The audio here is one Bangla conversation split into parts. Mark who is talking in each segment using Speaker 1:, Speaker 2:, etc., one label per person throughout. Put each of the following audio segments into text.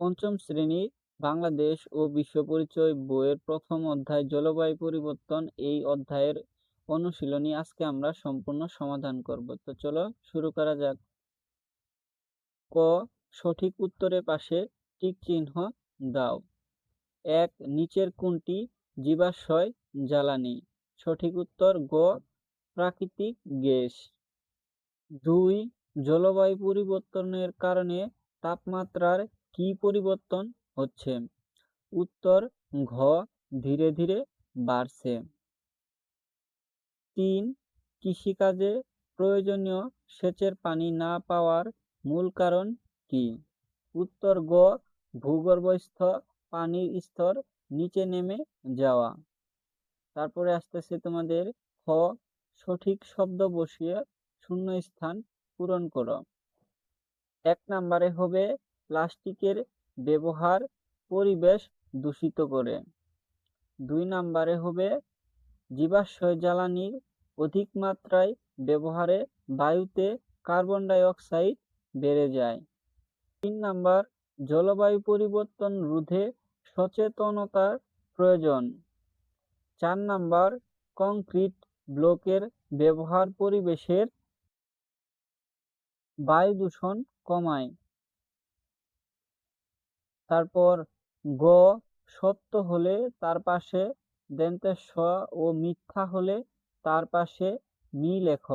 Speaker 1: পঞ্চম শ্রেণি বাংলাদেশ ও বিশ্ব পরিচয় বইয়ের প্রথম অধ্যায় জলবায়ু পরিবর্তন এই অধ্যায়ের অনুশীলনী আজকে আমরা সম্পূর্ণ সমাধান করব। তো চলো শুরু করা যাক। ক, সঠিক উত্তরের পাশে টিক চিহ্ন দাও। এক, নিচের কোনটি জীবাশ্ময় জ্বালানি? সঠিক উত্তর, গ, প্রাকৃতিক গ্যাস। দুই, জলবায়ু পরিবর্তনের কারণে তাপমাত্রার কি পরিবর্তন হচ্ছে? উত্তর, ঘ ধীরে ধীরে বাড়ছে। তিন, কৃষিকাজে প্রয়োজনীয় সেচের পানি না পাওয়ার মূল কারণ কি? উত্তর, গ, ভূগর্ভস্থ পানির স্তর নিচে নেমে যাওয়া। তারপরে আসতেছে তোমাদের খ, সঠিক শব্দ বসিয়ে শূন্য স্থান পূরণ করো। এক নম্বরে হবে প্লাস্টিকের ব্যবহার পরিবেশ দূষিত করে। দুই নম্বরে হবে জীবাশ্ময় জ্বালানির অধিক মাত্রায় ব্যবহারে বায়ুতে কার্বন ডাই অক্সাইড বেড়ে যায়। তিন নাম্বার, জলবায়ু পরিবর্তন রোধে সচেতনতার প্রয়োজন। চার নাম্বার, কংক্রিট ব্লকের ব্যবহার পরিবেশের বায়ু দূষণ কমায়। তারপর গ, সত্য হলে তার পাশে দেন্তে স ও মিথ্যা হলে তার পাশে মি লেখ।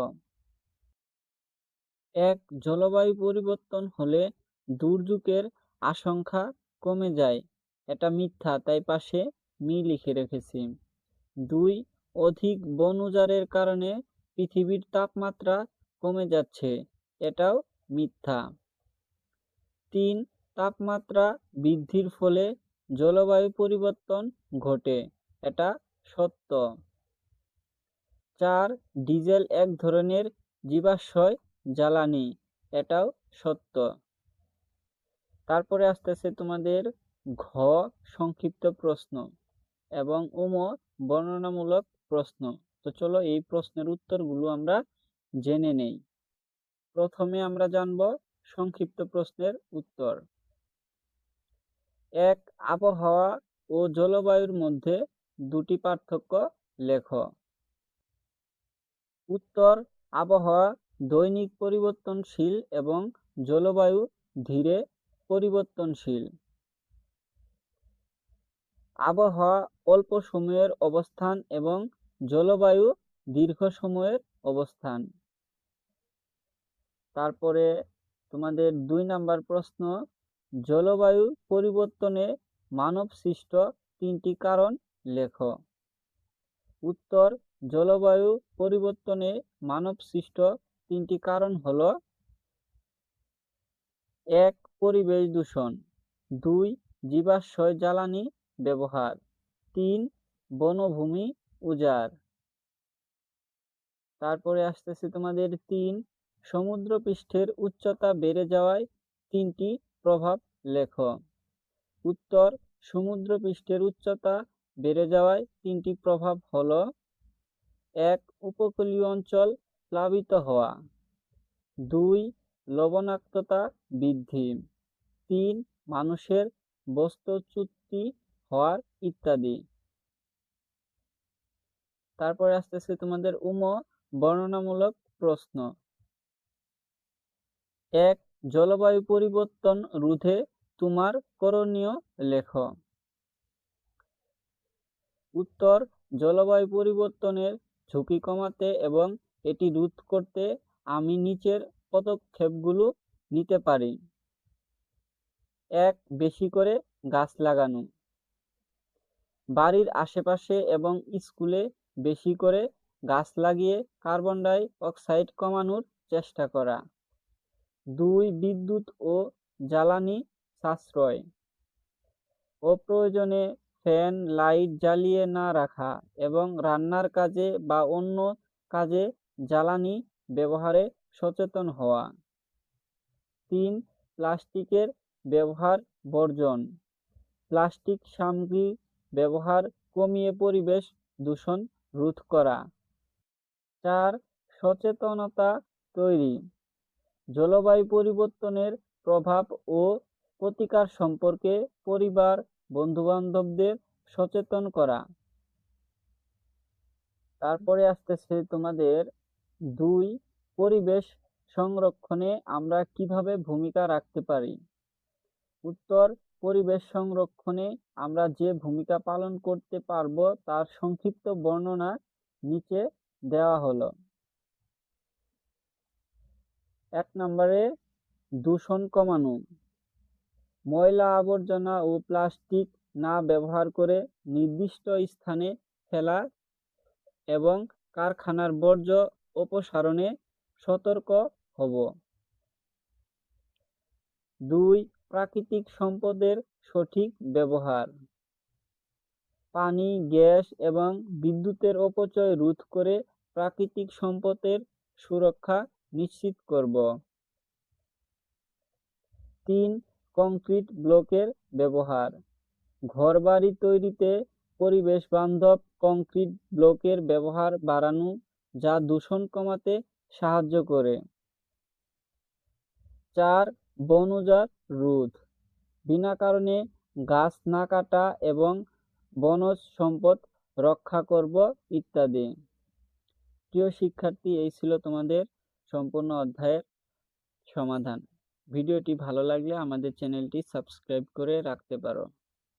Speaker 1: এক, জলবায়ু পরিবর্তন হলে দুর্যোগের আশঙ্কা কমে যায়। এটা মিথ্যা, তাই পাশে মি লিখে রেখেছি। দুই, অধিক বন উজাড়ের কারণে পৃথিবীর তাপমাত্রা কমে যাচ্ছে। এটাও মিথ্যা। তিন তাপমাত্রা বৃদ্ধির ফলে জলবায়ু পরিবর্তন ঘটে। এটা সত্য। চার, ডিজেল এক ধরনের জীবাশ্ময় জ্বালানি। এটাও সত্য। তারপরে আসতেছে তোমাদের ঘ, সংক্ষিপ্ত প্রশ্ন এবং উম, বর্ণনামূলক প্রশ্ন। তো চলো এই প্রশ্নের উত্তরগুলো আমরা জেনে নেই। প্রথমে আমরা জানব সংক্ষিপ্ত প্রশ্নের উত্তর। এক আবহাওয়া ও জলবায়ুর মধ্যে দুটি পার্থক্য লেখ। উত্তর, আবহাওয়া দৈনিক পরিবর্তনশীল এবং জলবায়ু ধীরে পরিবর্তনশীল। আবহাওয়া অল্প সময়ের অবস্থান এবং জলবায়ু দীর্ঘ সময়ের অবস্থান। তারপরে তোমাদের দুই নাম্বার প্রশ্ন জলবায়ু পরিবর্তনে মানব সৃষ্ট তিনটি কারণ লেখ। উত্তর, জলবায়ু পরিবর্তনে মানব সৃষ্ট তিনটি কারণ হল এক, পরিবেশ দূষণ। দুই জীবাশ্ময় জ্বালানি ব্যবহার। তিন, বনভূমি উজাড়। তারপরে আসতেছে তোমাদের তিন, সমুদ্রপৃষ্ঠের উচ্চতা বেড়ে যাওয়ায় তিনটি প্রভাব লেখ। উত্তর, সমুদ্রপৃষ্ঠের উচ্চতা বেড়ে যাওয়ায় তিনটি প্রভাব হল, এক, উপকূলীয় অঞ্চল প্লাবিত হওয়া, দুই, লবণাক্ততা বৃদ্ধি, তিন, মানুষের বস্তুচ্যুতি হওয়ার ইত্যাদি। তারপরে আসতেছে তোমাদের উম বর্ণনামূলক প্রশ্ন। এক জলবায়ু পরিবর্তন রোধে তোমার করণীয় লেখ। উত্তর, জলবায়ু পরিবর্তনের ঝুঁকি কমাতে এবং এটি রোধ করতে আমি নিচের পদক্ষেপগুলো নিতে পারি। এক, বেশি করে গাছ লাগানো। বাড়ির আশেপাশে এবং স্কুলে বেশি করে গাছ লাগিয়ে কার্বন ডাই অক্সাইড কমানোর চেষ্টা করা। দুই বিদ্যুৎ ও জ্বালানি সাশ্রয়। অপ্রয়োজনে ফ্যান, লাইট জ্বালিয়ে না রাখা এবং রান্নার কাজে বা অন্য কাজে জ্বালানি ব্যবহারে সচেতন হওয়া। তিন, প্লাস্টিকের ব্যবহার বর্জন। প্লাস্টিক সামগ্রী ব্যবহার কমিয়ে পরিবেশ দূষণ রোধ করা। চার, সচেতনতা তৈরি। জলবায়ু পরিবর্তনের প্রভাব ও প্রতিকার সম্পর্কে পরিবার, বন্ধুবান্ধবদের সচেতন করা। তারপরে আসতেছে তোমাদের দুই, পরিবেশ সংরক্ষণে আমরা কীভাবে ভূমিকা রাখতে পারি? উত্তর, পরিবেশ সংরক্ষণে আমরা যে ভূমিকা পালন করতে পারব তার সংক্ষিপ্ত বর্ণনা নিচে দেওয়া হলো। এক নম্বরে দূষণ কমানো। ময়লা আবর্জনা ও প্লাস্টিক না ব্যবহার করে নির্দিষ্ট স্থানে ফেলা এবং কারখানার বর্জ্য অপসারণে সতর্ক হব। দুই, প্রাকৃতিক সম্পদের সঠিক ব্যবহার। পানি, গ্যাস এবং বিদ্যুতের অপচয় রোধ করে প্রাকৃতিক সম্পদের সুরক্ষা নিশ্চিত করব। তিন, কংক্রিট ব্লকের ব্যবহার। ঘরবাড়ি তৈরিতে পরিবেশ বান্ধব কংক্রিট ব্লকের ব্যবহার বাড়ানো যা দূষণ কমাতে সাহায্য করে। চার, বনজাত রোধ। বিনা কারণে গাছ না কাটা এবং বনজ সম্পদ রক্ষা করব ইত্যাদি। প্রিয় শিক্ষার্থী, এই ছিল তোমাদের সম্পূর্ণ অধ্যায়ের সমাধান। ভিডিওটি ভালো লাগলে আমাদের চ্যানেলটি সাবস্ক্রাইব করে রাখতে পারো।